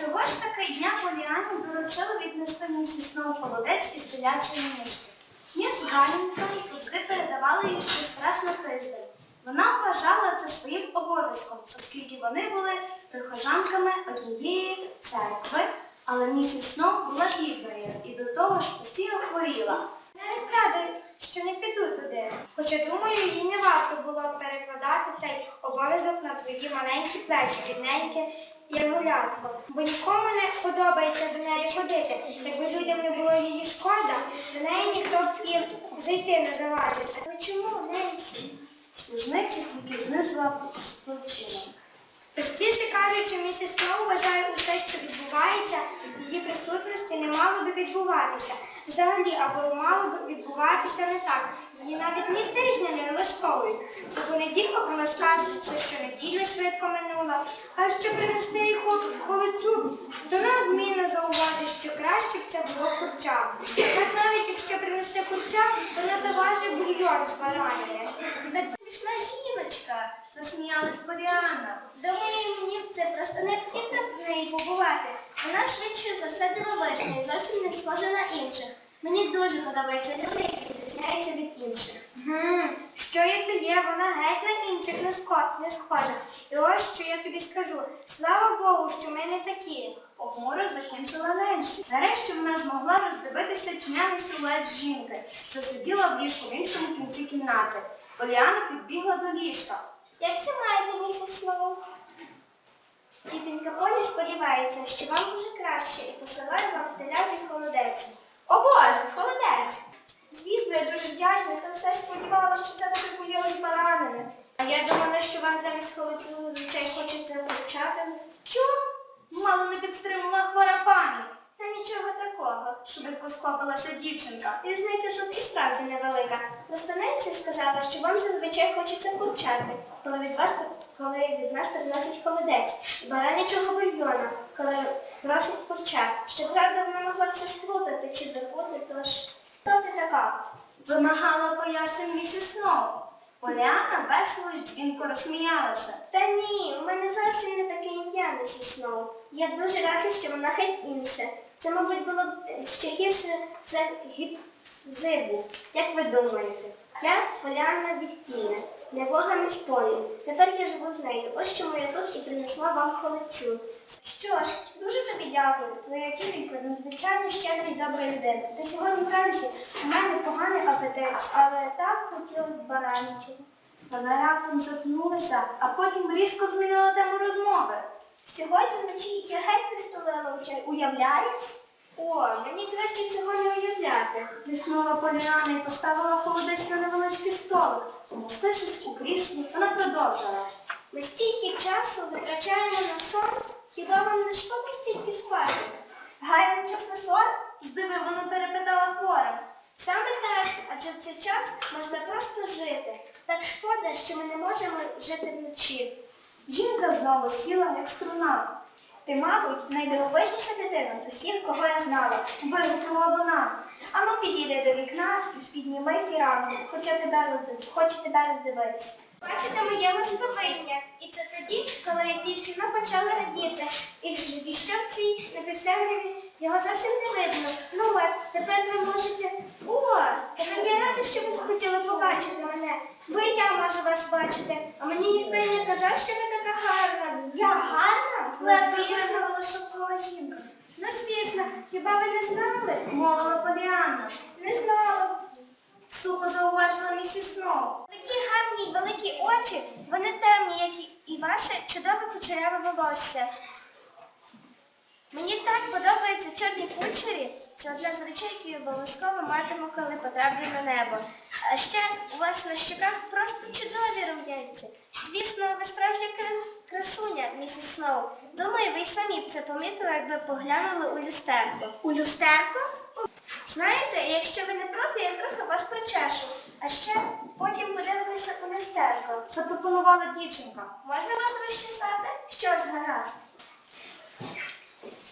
Цього ж таки дня Поліану доручили віднести місіс Сноу холодець із телячої мішки. Міс Галінтон завжди передавала їй щось раз на тиждень. Вона вважала це своїм обов'язком, оскільки вони були прихожанками однієї церкви, але місіс Сноу була бідною і до того ж постійно хворіла. Радий, що не піду туди. Хоча думаю, їй не варто було перекладати цей обов'язок на твої маленькі плечі, бідненьке як гулятко. Бо нікому не подобається до неї ходити. Якби людям не було її шкода, до неї ніхто б і зайти не завадить. Але чому Ненсі? Служниця тільки знизила плечима. Простіше кажучи, місіс Сноу вважає усе, що відбувається, її присутності не мало би відбуватися. Взагалі, або мало би відбуватися не так. Її навіть ні тижня не влаштовують. У понеділок вона скаже, що неділя швидко минула, а що принести їй хол- холодцю, то неодмінно зауважить, що краще б це було курча. Так навіть якщо принести курча, вона заважить бульйон з баранини. Смішна жіночка, засміялась Поліана. Думаю, мені це просто необхідно в неї побувати. Вона швидше за все дивовижна і зовсім не схожа на інших. Мені дуже подобаються люди, які відрізняються від інших. Гм, що є то є, вона геть на інших не, ско- не схожа. І ось що я тобі скажу. Слава Богу, що ми не такі. Похмуро закінчила Ненсі. Нарешті вона змогла роздивитися тьмяний силует жінки, що сиділа в ліжку в іншому кінці кімнати. Поліана підбігла до ліжка. Як це маєте, місіс Сноу? Тітенька Полі сподівається, що вам дуже краще і посилає вам телячий холодець. О Боже, холодець! Звісно, я дуже вдячна, та все ж сподівалася, що це поїлось баранини. А я думала, що вам замість холодцю зазвичай хочеться вивчати. Що? Мало не підстримала хвора пані. Та нічого такого. Швидко схопилася дівчинка. Різниця тут і справді невелика. Ненсі сказала, що вам зазвичай хочеться курчати, коли від вас коли від нас приносять холодець, баранячого бульйона, коли просить курча. Щоправда, вона могла все сплутати чи забути, тож хто ти така? Вимагала пояснень місіс Сноу. Поліана весело й дзвінко розсміялася. Та ні, у мене зовсім не таке ім'я, місіс Сноу. Я дуже рада, що вона геть інше. Це, мабуть, було б ще гірше за гіп зибу. Як ви думаєте? Я Поляна Віктіна, небога не спою. Тепер я живу з нею. Ось чому я тут принесла вам холодцю. Що ж, дуже тобі дякую. Твоя тітенька надзвичайно щедра і добра людина. Та сьогодні вранці у мене поганий апетит, але так хотілося б. Вона раптом затнулася, а потім різко змінила тему розмови. Сьогодні вночі я геть не столила в чай. Уявляєш? О, мені краще цього не уявляти. Зіснула Поліана і поставила холодець на невеличкий столик. Умостившись у кріслі, вона продовжила. Ми стільки часу витрачаємо на сон, хіба вам не шкода стільки спати? Гаємо час на сон? Здивовано перепитала хвора. Саме так, адже в цей час можна просто жити. Так шкода, що ми не можемо жити вночі. Жінка знову сіла, як струна. Ти, мабуть, найдивовижніша дитина з усіх, кого я знала. Вигукнула вона. Ану підійди до вікна і підніми фіранку, хоча тебе роздив- хочу тебе роздивитися. Бачите моє листовидня. І це тоді, коли я ну, почала радіти. І і в цій напівсемряві його зовсім не видно. Ну от, тепер ви можете. О, тепер я рада, що ви захотіли побачити мене. Бо і я можу вас бачити. А мені ніхто й не казав, що ви звісно. шокова. Ну, звісно, хіба ви не знали? Мовила Поліана. Не знала. Сухо зауважила місіс Сноу. Такі гарні великі очі, вони темні, як і- ваше чудове кучеряве волосся. Мені так подобаються чорні кучері. Це одна з речей, які обов'язково матиму, коли потраплю на небо. А ще у вас на щоках просто Сноу. Думаю, ви й самі б це помітили, якби поглянули у люстерко. У люстерко? Знаєте, якщо ви не проти, я трохи вас причешу. А ще потім подивитися у люстерко. Запропонувала дівчинка. Можна вас розчесати? Щось гаразд.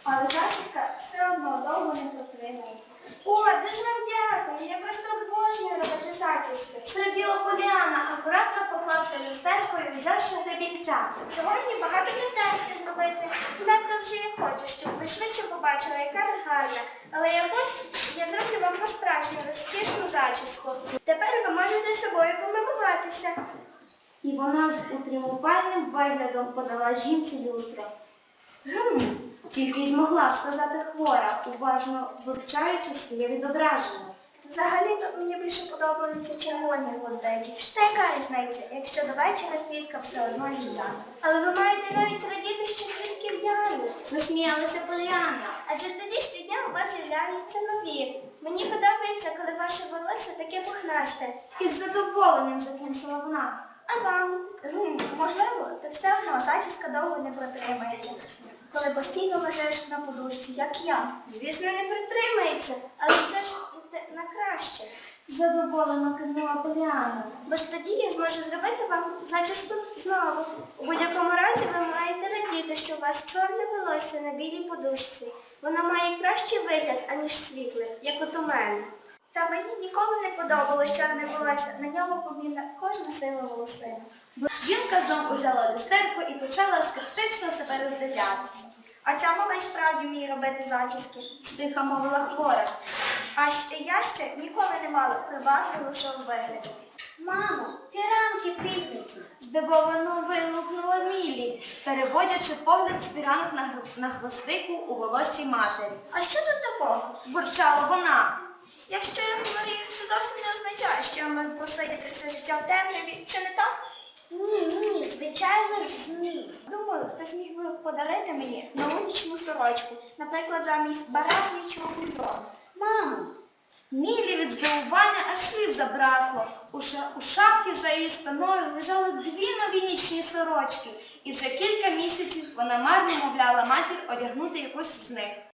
Але зачіска все одно довго не протримається. О, дуже вам дякую. Я просто обожнюю робити зачіски. Зраділа Поліана, акуратно люстерку і взявши гребінця. Сьогодні багато людей зробити. Надто вже я хочу, щоб ви швидше побачили, яка ви гарна. Але якось я зроблю вам по-справжньому розкішну зачіску. Тепер ви можете собою помилуватися. І вона з утріумфальним виглядом подала жінці люстро. Гм, тільки й змогла сказати хвора, уважно вивчаючи своє відображення. Взагалі-то мені більше подобаються червоні гвоздики. Та яка різниця, якщо до вечора квітка все одно з'їдана. Але ви маєте навіть радіти, що квітки в'януть. Засміялася Поліана. Адже тоді щодня у вас з'являються нові. Мені подобається, коли ваше волосся таке пухнасте. З задоволенням закінчила вона. А вам? можливо, та все одно зачіска довго не протримається. Коли постійно лежиш на подушці, як я. Звісно, не притримається, але це ж те- на краще. Задоволено кивнула Поліана. Бо ж тоді я зможу зробити вам зачіску знову. У будь-якому разі ви маєте радіти, що у вас чорне волосся на білій подушці. Воно має кращий вигляд, аніж світле, як от у мене. Та мені ніколи не подобалось чорне волосся. На ньому помітна кожна сила волосина. Жінка знов узяла люстерку і почала скептично себе роздивлятися. А ця мала й справді вміє робити зачіски. Стиха мовила хвора. А я ще ніколи не мала привабливішого вигляду. Мамо, фіранки підняті. Здивовано вигукнула Мілі, переводячи погляд з фіранок на, гр- на хвостику у волосі матері. А що тут такого? Бурчала вона. Якщо я хворію, це зовсім не означає, що я можу посидіти все життя в темряві. Чи не так? Ні, ні, звичайно ж ні. Думаю, хтось міг би подарити мені нову нічну сорочку, наприклад, замість баранячого бульйону. Мамо, Мілі від здивування аж слів забракло. У, ша- у шафі за її спиною лежали дві нові нічні сорочки, і вже кілька місяців вона марно мовляла матір одягнути якусь з них.